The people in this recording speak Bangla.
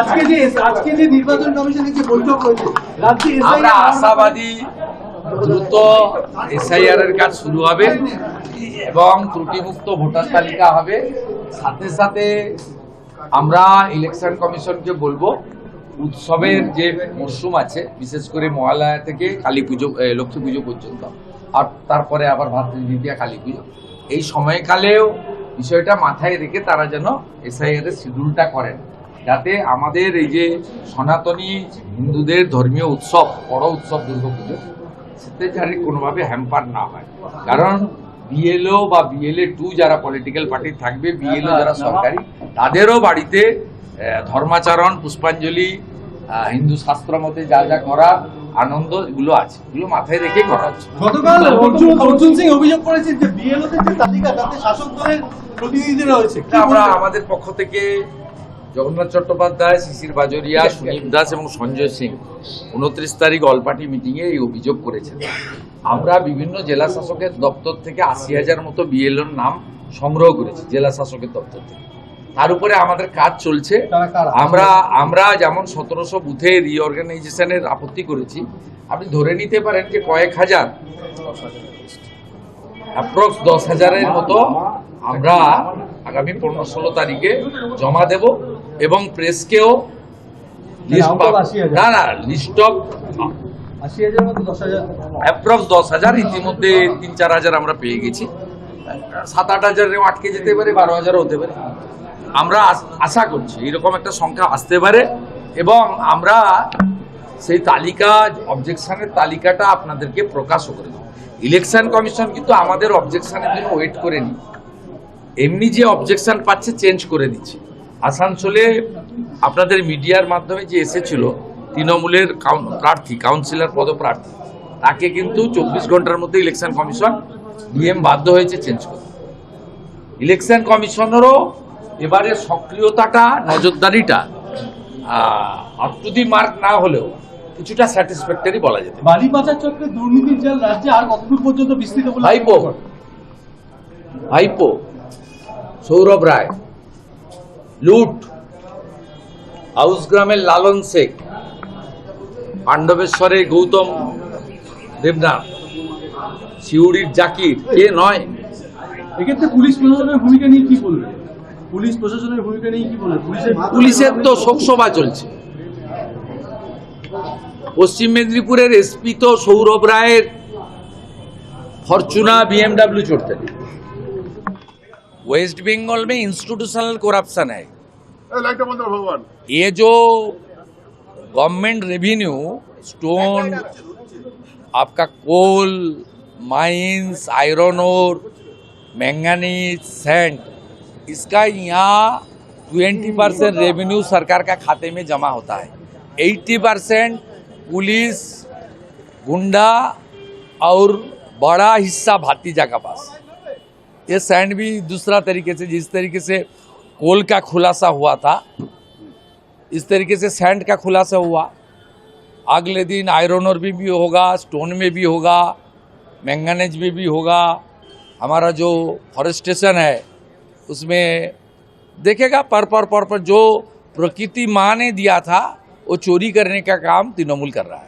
আজকে যে আজকে যে নির্বাচন কমিশনের যে বৈঠক হয়েছে রাজ্যে আমরা আশাবাদী দ্রুত এসআইআর এর কাজ শুরু হবে এবং ত্রুটিমুক্ত ভোটার তালিকা হবে। সাথে সাথে আমরা ইলেকশন কমিশনকে বলব উৎসবের যে মরশুম আছে বিশেষ করে মহালয়া থেকে কালী পুজো লক্ষ্মী পুজো পর্যন্ত। আর তারপরে আবার ভাতৃদ্বিতীয়া কালী পুজো। এই সময়কালেও বিষয়টা মাথায় রেখে তারা যেন এসআইআর এর শিডিউলটা করেন। যাতে আমাদের এই যে সনাতনী হিন্দুদের ধর্মীয় উৎসব বড় উৎসব দুর্গাপুজো সেতে যাতে কোনোভাবে হ্যাম্পার না হয়। কারণ বিএলও বা বিএলএ টু যারা পলিটিক্যাল পার্টি থাকবে বিএলও যারা সরকারি তাদেরও বাড়িতে ধর্মাচরণ পুষ্পাঞ্জলি আহ, হিন্দু শাস্ত্র মতে যা যা করা আনন্দ এগুলো আছে। এগুলো মাথায় রেখে করা হচ্ছে গতকাল অর্জুন অর্জুন সিং অভিযোগ করেছেন যে বিএলওদের যে তালিকা তাতে শাসক দলের প্রতিনিধিরা রয়েছে। আমরা আমাদের পক্ষ থেকে জগন্নাথ চট্টোপাধ্যায় শিশির বাজরিয়া সুনীল দাস এবং সঞ্জয় সিং উনত্রিশ তারিখ অলপাটি মিটিংয়ে এই অভিযোগ করেছেন। আমরা বিভিন্ন জেলা শাসকের দপ্তর থেকে আশি হাজার মতো বিএলওর নাম সংগ্রহ করেছি জেলা শাসকের দপ্তর থেকে। তার উপরে আমাদের কাজ চলছে। আমরা আমরা যেমন সতেরোশো বুথে রিঅর্গানাইজেশনের আপত্তি করেছি আপনি ধরে নিতে পারেন যে কয়েক হাজার অ্যাপ্রক্স দশ হাজারের মতো আমরা আগামী পনেরো ষোলো তারিখে জমা দেব এবং প্রেসকেও লিস্ট out of 80,000 না না লিস্ট অফ আশি হাজার মতো দশ হাজার। অ্যাপ্রক্স দশ হাজার ইতিমধ্যে তিন চার হাজার আমরা পেয়ে গেছি। সাত আট হাজারেও আটকে যেতে পারে বারো হাজারও হতে পারে। আমরা আশা করছি এরকম একটা সংখ্যা আসতে পারে এবং আমরা সেই তালিকা অবজেকশনের তালিকাটা আপনাদেরকে প্রকাশও করে দেবো। ইলেকশন কমিশন কিন্তু আমাদের অবজেকশনের জন্য ওয়েট করেনি এমনি যে অবজেকশন পাচ্ছে চেঞ্জ করে দিচ্ছে। আসানসোলে আপনাদের মিডিয়ার মাধ্যমে যে এসেছিল তৃণমূলের প্রার্থী কাউন্সিলর পদপ্রার্থী তাকে কিন্তু চব্বিশ ঘণ্টার মধ্যে ইলেকশন কমিশন ডিএম বাধ্য হয়েছে চেঞ্জ করতে। ইলেকশন কমিশনেরও এবারে সক্রিয়তাটা নজরদারিটা আপ টু দি মার্ক না হলেও কিছুটা স্যাটিসফ্যাক্টরি বলা যেতে পারে। বালি পাচার চক্রে দুর্নীতির জাল রাজ্যে আর কতদূর পর্যন্ত বিস্তৃত ভাইপো ভাইপো সৌরভ রায় লুট হাউস গ্রামের লালন শেখ পাণ্ডবেশ্বরের গৌতম দেবনাথ সিউড়ির জাকির কে নয়? এক্ষেত্রে পুলিশ প্রশাসনের ভূমিকা নিয়ে কি বলবে? পুলিশ প্রশাসনের ভূমিকা নিয়ে কি বলবে? পুলিশের তো শোকসভা চলছে। পশ্চিম মেদিনীপুরের এসপি তো সৌরভ রায়ের ফরচুনা বিএমডাব্লিউ চড়তেন वेस्ट बंगाल में इंस्टीट्यूशनल करप्शन है। ये जो गवर्नमेंट रेवेन्यू स्टोन आपका कोल माइंस आयरन और मैंगनीज सेंट इसका यहाँ ट्वेंटी परसेंट रेवेन्यू सरकार का खाते में जमा होता है। एट्टी परसेंट पुलिस गुंडा और बड़ा हिस्सा भातीजा का पास। ये सैंड भी दूसरा तरीके से जिस तरीके से कोल का खुलासा हुआ था इस तरीके से सैंड का खुलासा हुआ। अगले दिन आयरन और भी, भी होगा स्टोन में भी होगा मैंगनीज में भी होगा। हमारा जो फॉरेस्टेशन है उसमें देखेगा पर पर पर पर जो प्रकृति माँ ने दिया था वो चोरी करने का काम तृणमूल कर रहा है।